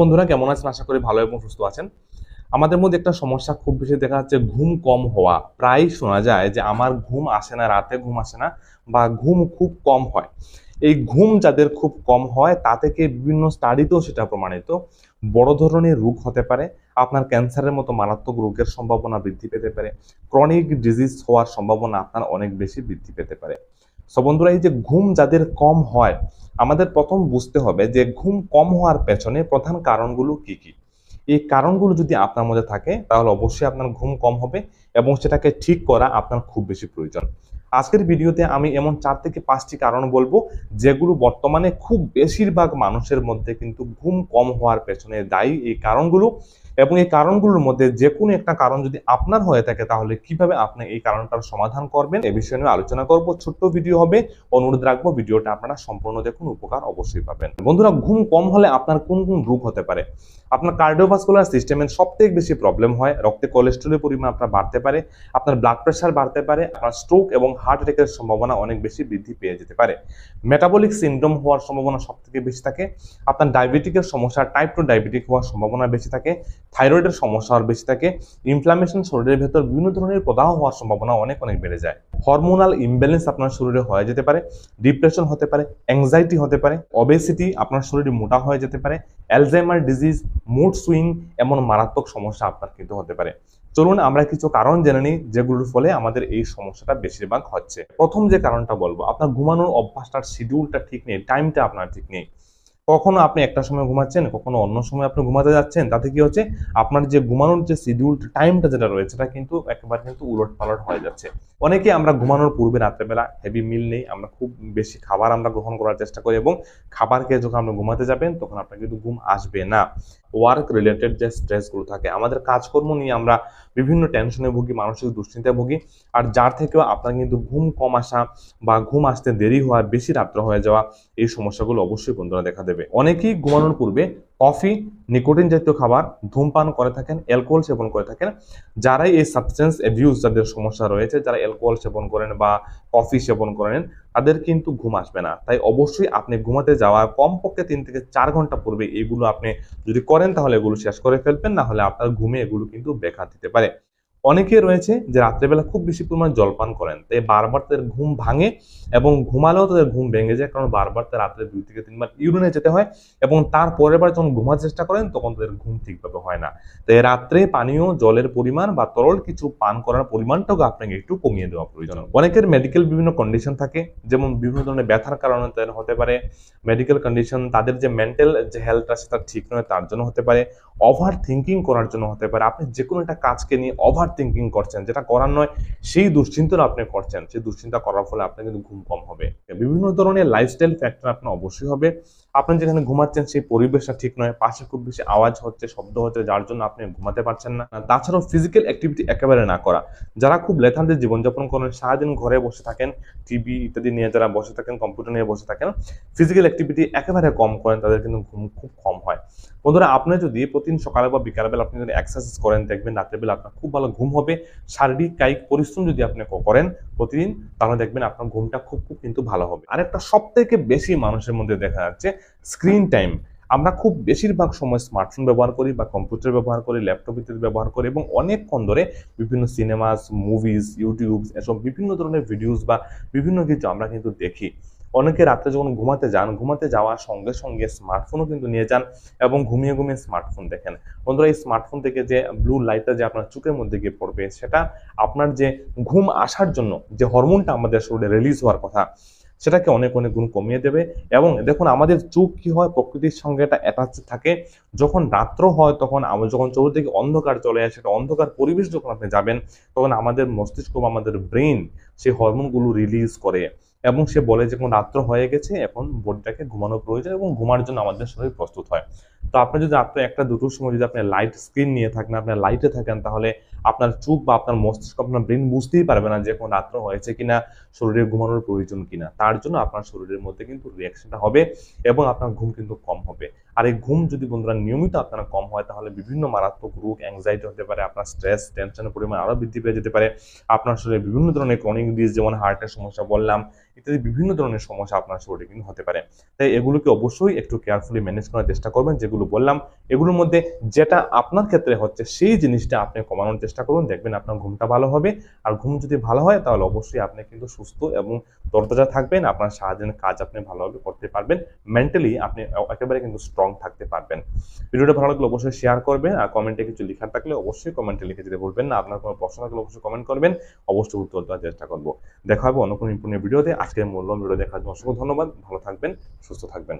বন্ধুরা, কেমন আছেন? আশা করি ভালো এবং সুস্থ আছেন। আমাদের মধ্যে একটা সমস্যা খুব বেশি দেখা যাচ্ছে, ঘুম কম হওয়া। প্রায় শোনা যায় যে, আমার ঘুম আসে না, রাতে ঘুম আসে না বা ঘুম খুব কম হয়। এই ঘুম যাদের খুব কম হয়, তা থেকে বিভিন্ন স্টাডিতেও সেটা প্রমাণিত। বড় ধরনের রোগ হতে পারে, আপনার ক্যান্সারের মতো মারাত্মক রোগের সম্ভাবনা বৃদ্ধি পেতে পারে, ক্রনিক ডিজিজ হওয়ার সম্ভাবনা আপনার অনেক বেশি বৃদ্ধি পেতে পারে। সো বন্ধুরা, এই যে ঘুম যাদের কম হয় আমাদের প্রথম বুঝতে হবে যে ঘুম কম হওয়ার পেছনে প্রধান কারণগুলো কি কি। এই কারণগুলো যদি আপনার মধ্যে থাকে, তাহলে অবশ্যই আপনার ঘুম কম হবে এবং সেটাকে ঠিক করা আপনার খুব বেশি প্রয়োজন। আজকের ভিডিওতে আমি এমন চার থেকে পাঁচটি কারণ বলব, যেগুলো বর্তমানে খুব বেশিরভাগ মানুষের মধ্যে কিন্তু ঘুম কম হওয়ার পেছনে দায়ী এই কারণগুলো। এবং এই কারণগুলোর মধ্যে যে কোনো একটা কারণ যদি আপনার হয়ে থাকে, তাহলে কীভাবে আপনি এই কারণটার সমাধান করবেন, এ বিষয়ে নিয়ে আলোচনা করব। ছোট্ট ভিডিও হবে, অনুরোধ রাখব ভিডিওটা আপনারা সম্পূর্ণ দেখুন, উপকার অবশ্যই পাবেন। বন্ধুরা, ঘুম কম হলে আপনার কোন কোন রোগ হতে পারে? আপনার কার্ডিওভাস্কুলার সিস্টেমের সব থেকে বেশি প্রবলেম হয়, রক্তে কোলেস্ট্রলের পরিমাণ আপনার বাড়তে পারে, আপনার ব্লাড প্রেশার বাড়তে পারে, আপনার স্ট্রোক এবং হার্ট অ্যাটাকের সম্ভাবনা অনেক বেশি বৃদ্ধি পেয়ে যেতে পারে। মেটাবলিক সিন্ড্রোম হওয়ার সম্ভাবনা সব থেকে বেশি থাকে। আপনার ডায়াবেটিকের সমস্যা টাইপ টু ডায়াবেটিক হওয়ার সম্ভাবনা বেশি থাকে। থাইরয়েডের সমস্যা বেশি থাকে। ইনফ্লামেশন শরীরের ভেতর বিভিন্ন ধরনের প্রদাহ হওয়ার সম্ভাবনা অনেক অনেক বেড়ে যায়। হরমোনাল ইমব্যালেন্স আপনার শরীরে হয়ে যেতে পারে ডিপ্রেশন হতে পারে অ্যাংজাইটি হতে পারে অবেসিটি আপনার শরীরে মোটা হয়ে যেতে পারে অ্যালজাইমার ডিজিজ মুড সুইং এমন মারাত্মক সমস্যা আপনার কিন্তু হতে পারে। চলুন আমরা কিছু কারণ জেনে নিই, যেগুলোর ফলে আমাদের এই সমস্যাটা বেশিরভাগ হচ্ছে। প্রথম যে কারণটা বলব, আপনার ঘুমানোর অভ্যাসটার শিডিউলটা ঠিক নেই টাইমটা আপনার ঠিক নেই। কখনো আপনি একটা সময় ঘুমাচ্ছেন, কখনো অন্য সময় আপনি ঘুমাতে যাচ্ছেন, তাতে কি হচ্ছে? আপনার যে ঘুমানোর যে শিডিউল টাইমটা যেটা রয়েছে, সেটা কিন্তু একেবারে কিন্তু উলট পালট হয়ে যাচ্ছে। অনেকে আমরা ঘুমানোর পূর্বে রাত্রেবেলা হেভি মিল নেই, আমরা খুব বেশি খাবার আমরা গ্রহণ করার চেষ্টা করি এবং খাবার খেয়ে যখন আপনি ঘুমাতে যাবেন, তখন আপনার কিন্তু ঘুম আসবে না। ওয়ার্ক রিলেটেড যে স্ট্রেসগুলো থাকে, আমাদের কাজকর্ম নিয়ে আমরা বিভিন্ন টেনশনে ভুগি, মানসিক দুশ্চিন্তায় ভুগি, আর যার থেকেও আপনার কিন্তু ঘুম কম আসা বা ঘুম আসতে দেরি হওয়া, বেশি রাত্র হয়ে যাওয়া, এই সমস্যাগুলো অবশ্যই বন্ধুরা দেখা দেবে। অনেকেই ঘুমানোর পূর্বে কফি, নিকোটিন জাতীয় খাবার, ধূমপান করে থাকেন, অ্যালকোহল সেবন করে থাকেন। যারাই এই সাবস্টেন্স অ্যাবিউজ যাদের সমস্যা রয়েছে, যারা অ্যালকোহল সেবন করেন বা কফি সেবন করেন, তাদের কিন্তু ঘুম আসবে না। তাই অবশ্যই আপনি ঘুমাতে যাওয়ার কমপক্ষে তিন থেকে চার ঘণ্টা পূর্বে এগুলো আপনি যদি করেন, তাহলে এগুলো শেষ করে ফেলবেন, না হলে আপনার ঘুমে এগুলো কিন্তু ব্যাঘাত দিতে পারে। অনেকে রয়েছে যে রাত্রেবেলা খুব বেশি পরিমাণ জলপান করেন। তাই বারবার তাদের ঘুম ভাঙে এবং ঘুমালেও তাদের ঘুম ভেঙে যায় কারণ বারবার তাদের রাত্রে দুই থেকে তিনবার ইউরিনে যেতে হয় এবং তার পরের বার যখন ঘুমার চেষ্টা করেন তখন তাদের ঘুম ঠিকভাবে হয় না। তাই রাত্রে পানীয়, জলের পরিমাণ বা তরল কিছু পান করার পরিমাণটাও আপনাকে একটু কমিয়ে দেওয়া প্রয়োজন। অনেকের মেডিকেল বিভিন্ন কন্ডিশন থাকে, যেমন বিভিন্ন ধরনের ব্যথার কারণে তাদের হতে পারে মেডিকেল কন্ডিশন তাদের যে মেন্টাল যে হেলথটা সেটা ঠিক নয়, তার জন্য হতে পারে ওভার থিঙ্কিং করার জন্য হতে পারে। আপনি যে কোনো একটা কাজকে নিয়ে ওভার থিঙ্কিং করছেন, যেটা করার নয়, সেই দুশ্চিন্তা আপনি করছেন। সেই দুশ্চিন্তা করার ফলে আপনার কিন্তু ঘুম কম হবে। বিভিন্ন ধরনের লাইফস্টাইল ফ্যাক্টর আপনার অবশ্যই হবে। আপনি যেখানে ঘুমাচ্ছেন, সেই পরিবেশটা ঠিক নয়, পাশে খুব বেশি আওয়াজ হচ্ছে, শব্দ হচ্ছে, যার জন্য আপনি ঘুমাতে পারছেন না। তাছাড়াও ফিজিক্যাল অ্যাক্টিভিটি একেবারে না করা। যারা খুব লেথানদের জীবনযাপন করেন, সারাদিন ঘরে বসে থাকেন টিভি ইত্যাদি নিয়ে যারা বসে থাকেন কম্পিউটার নিয়ে বসে থাকেন ফিজিক্যাল অ্যাক্টিভিটি একেবারে কম করেন, তাদের কিন্তু ঘুম খুব কম হয়। বন্ধুরা, আপনি যদি প্রতিদিন সকালে বা বিকালবেলা আপনি যদি এক্সারসাইজ করেন, দেখবেন রাত্রেবেলা আপনার খুব ভালো ঘুম হবে, শারীরিক, কায়িক পরিশ্রম যদি আপনি করেন প্রতিদিন, তাহলে দেখবেন আপনার ঘুমটা খুব খুব কিন্তু ভালো হবে। আরেকটা সব থেকে বেশি মানুষের মধ্যে দেখা যাচ্ছে স্ক্রিন টাইম আমরা খুব বেশিরভাগ সময় স্মার্টফোন ব্যবহার করি বা কম্পিউটার ব্যবহার করি ল্যাপটপ ইত্যাদি ব্যবহার করি এবং অনেকক্ষণ ধরে বিভিন্ন সিনেমাস মুভিজ ইউটিউব এসব বিভিন্ন ধরনের ভিডিওস বা বিভিন্ন কিছু আমরা কিন্তু দেখি। অনেকে রাত্রে যখন ঘুমাতে যান, ঘুমাতে যাওয়ার সঙ্গে সঙ্গে স্মার্টফোনও কিন্তু নিয়ে যান এবং ঘুমিয়ে ঘুমিয়ে স্মার্টফোন দেখেন। বন্ধুরা, এই স্মার্টফোন থেকে যে ব্লু লাইটটা যে আপনার চোখের মধ্যে গিয়ে পড়বে, সেটা আপনার যে ঘুম আসার জন্য যে হরমোনটা আমাদের শরীরে রিলিজ হওয়ার কথা, সেটাকে অনেক অনেক গুণ কমিয়ে দেবে এবং দেখুন, আমাদের চোখ কি হয়, প্রকৃতির সঙ্গে এটা অ্যাটাচ থাকে। যখন রাত্র হয়, তখন আমরা যখন চতুর্দিকে অন্ধকার চলে আসে সেটা অন্ধকার পরিবেশ যখন আপনি যাবেন, তখন আমাদের মস্তিষ্ক বা আমাদের ব্রেন সেই হরমোনগুলো রিলিজ করে। এবং সে বলে যে, কোন রাত্র হয়ে গেছে, এখন বোর্ডটাকে ঘুমানো প্রয়োজন এবং ঘুমার জন্য আমাদের সবাই প্রস্তুত হয়। তো আপনি যদি রাত্রে একটা দুটোর সময় যদি আপনি লাইট স্ক্রিন নিয়ে থাকেন আপনার লাইটে থাকেন, তাহলে আপনার চোখ বা আপনার মস্তিষ্ক, আপনার ব্রেন বুঝতেই পারবে না যে, কোন রাত্র হয়েছে কিনা, শরীরে ঘুমানোর প্রয়োজন কিনা। তার জন্য আপনার শরীরের মধ্যে কিন্তু রিয়াকশনটা হবে এবং আপনার ঘুম কিন্তু কম হবে। আর এই ঘুম যদি বন্ধুরা নিয়মিত আপনারা কম হয়, তাহলে বিভিন্ন মারাত্মক রোগ অ্যাংজাইটি হতে পারে, আপনার স্ট্রেস টেনশনের পরিমাণ আরও বৃদ্ধি পেয়ে যেতে পারে, আপনার শরীরে বিভিন্ন ধরনের ক্রনিক ডিজ যেমন হার্টের সমস্যা বললাম, ইত্যাদি বিভিন্ন ধরনের সমস্যা আপনার শরীরে কিন্তু হতে পারে। তাই এগুলোকে অবশ্যই একটু কেয়ারফুলি ম্যানেজ করার চেষ্টা করবেন, যেগুলো বললাম, এগুলোর মধ্যে যেটা আপনার ক্ষেত্রে হচ্ছে, সেই জিনিসটা আপনি কমানোর চেষ্টা করুন, দেখবেন আপনার ঘুমটা ভালো হবে, আর ঘুম যদি ভালো হয়, তাহলে অবশ্যই আপনি কিন্তু সুস্থ এবং তরতাজা থাকবেন, আপনার সারাদিনের কাজ আপনি ভালোভাবে করতে পারবেন মেন্টালি আপনি একেবারে কিন্তু স্ট্রং থাকতে পারবেন। ভিডিওটা ভালো লাগলে অবশ্যই শেয়ার করবেন আর কমেন্টে কিছু লেখার থাকলে অবশ্যই কমেন্টে লিখে দিতে বলবেন না। আপনার কোনো প্রশ্ন থাকলে অবশ্যই কমেন্ট করবেন। অবশ্যই উত্তর দেওয়ার চেষ্টা করব। দেখা হবে অন্য কোনো ইম্পর্টেন্ট ভিডিওতে। আজকের মূল্য ভিডিও দেখার জন্য অসংখ্য ধন্যবাদ। ভালো থাকবেন, সুস্থ থাকবেন।